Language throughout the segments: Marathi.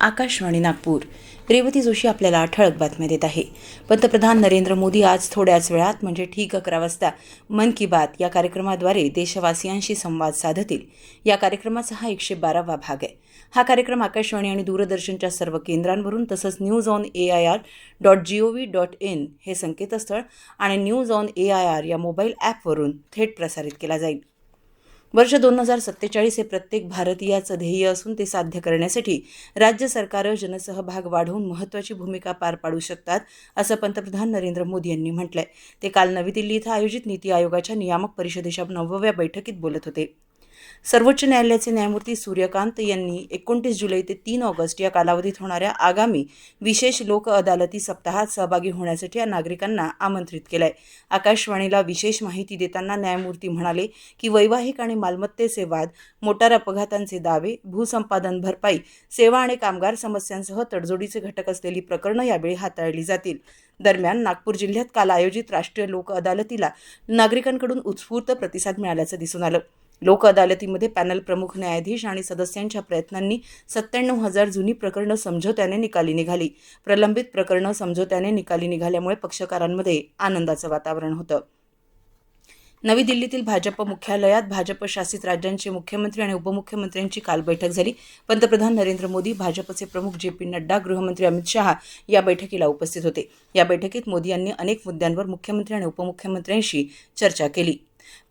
आकाशवाणी नागपूर. रेवती जोशी आपल्याला ठळक बातम्या देत आहे. पंतप्रधान नरेंद्र मोदी आज थोड्याच वेळात म्हणजे ठीक अकरा वाजता मन की बात या कार्यक्रमाद्वारे देशवासियांशी संवाद साधतील. या कार्यक्रमाचा हा एकशे बारावा भाग आहे. हा कार्यक्रम आकाशवाणी आणि दूरदर्शनच्या सर्व केंद्रांवरून तसंच news on A I R dot G O V dot in हे संकेतस्थळ आणि news on A I R या मोबाईल ॲपवरून थेट प्रसारित केला जाईल. वर्ष दोन हजार सत्तेचाळीस हे प्रत्येक भारतीयाचं ध्येय असून ते साध्य करण्यासाठी राज्य सरकारं जनसहभाग वाढवून महत्त्वाची भूमिका पार पाडू शकतात असं पंतप्रधान नरेंद्र मोदी यांनी म्हटलंय. ते काल नवी दिल्ली इथं आयोजित नीती आयोगाच्या नियामक परिषदेच्या नवव्या बैठकीत बोलत होते. सर्वोच्च न्यायालयाचे न्यायमूर्ती सूर्यकांत यांनी एकोणतीस जुलै ते तीन ऑगस्ट या कालावधीत होणाऱ्या आगामी विशेष लोक अदालती सप्ताहात सहभागी होण्यासाठी या नागरिकांना आमंत्रित केलंय. आकाशवाणीला विशेष माहिती देताना न्यायमूर्ती म्हणाले की वैवाहिक आणि मालमत्तेचे वाद मोटार अपघातांचे दावे भूसंपादन भरपाई सेवा आणि कामगार समस्यांसह तडजोडीचे घटक असलेली प्रकरणं यावेळी हाताळली जातील. दरम्यान नागपूर जिल्ह्यात काल आयोजित राष्ट्रीय लोक अदालतीला नागरिकांकडून उत्स्फूर्त प्रतिसाद मिळाल्याचं दिसून आलं. लोक अदालतीमध्ये पॅनल प्रमुख न्यायाधीश आणि सदस्यांच्या प्रयत्नांनी सत्त्याण्णव हजार जुनी प्रकरणं समझोत्याने निकाली निघाली. प्रलंबित प्रकरणं समझोत्याने निकाली निघाल्यामुळे पक्षकारांमध्ये आनंदाचं वातावरण होतं. नवी दिल्लीतील भाजप मुख्यालयात भाजप शासित राज्यांचे मुख्यमंत्री आणि उपमुख्यमंत्र्यांची काल बैठक झाली. पंतप्रधान नरेंद्र मोदी भाजपचे प्रमुख जे पी नड्डा गृहमंत्री अमित शहा या बैठकीला उपस्थित होते. या बैठकीत मोदी यांनी अनेक मुद्द्यांवर मुख्यमंत्री आणि उपमुख्यमंत्र्यांशी चर्चा केली.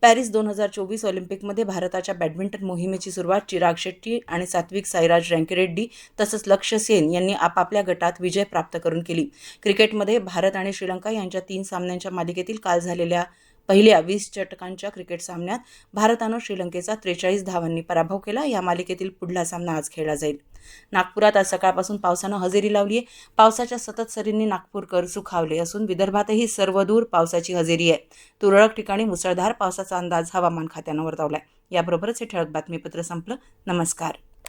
पॅरिस दोन हजार चोवीस ऑलिम्पिकमध्ये भारताच्या बॅडमिंटन मोहिमेची सुरुवात चिराग शेट्टी आणि सात्विक साईराज रँकीरेड्डी तसंच लक्ष्य सेन यांनी आपापल्या गटात विजय प्राप्त करून केली. क्रिकेटमध्ये भारत आणि श्रीलंका यांच्या तीन सामन्यांच्या मालिकेतील काल झालेल्या पहिल्या वीस षटकांच्या क्रिकेट सामन्यात भारतानं श्रीलंकेचा त्रेचाळीस धावांनी पराभव केला. या मालिकेतील पुढला सामना आज खेळला जाईल. नागपुरात आज सकाळपासून पावसानं हजेरी लावली आहे पावसाच्या सतत सरींनी नागपूरकर सुखावले असून विदर्भातही सर्वदूर पावसाची हजेरी आहे. तुरळक ठिकाणी मुसळधार पावसाचा अंदाज हवामान खात्यानं आहे याबरोबरच हे ठळक बातमीपत्र संपलं. नमस्कार.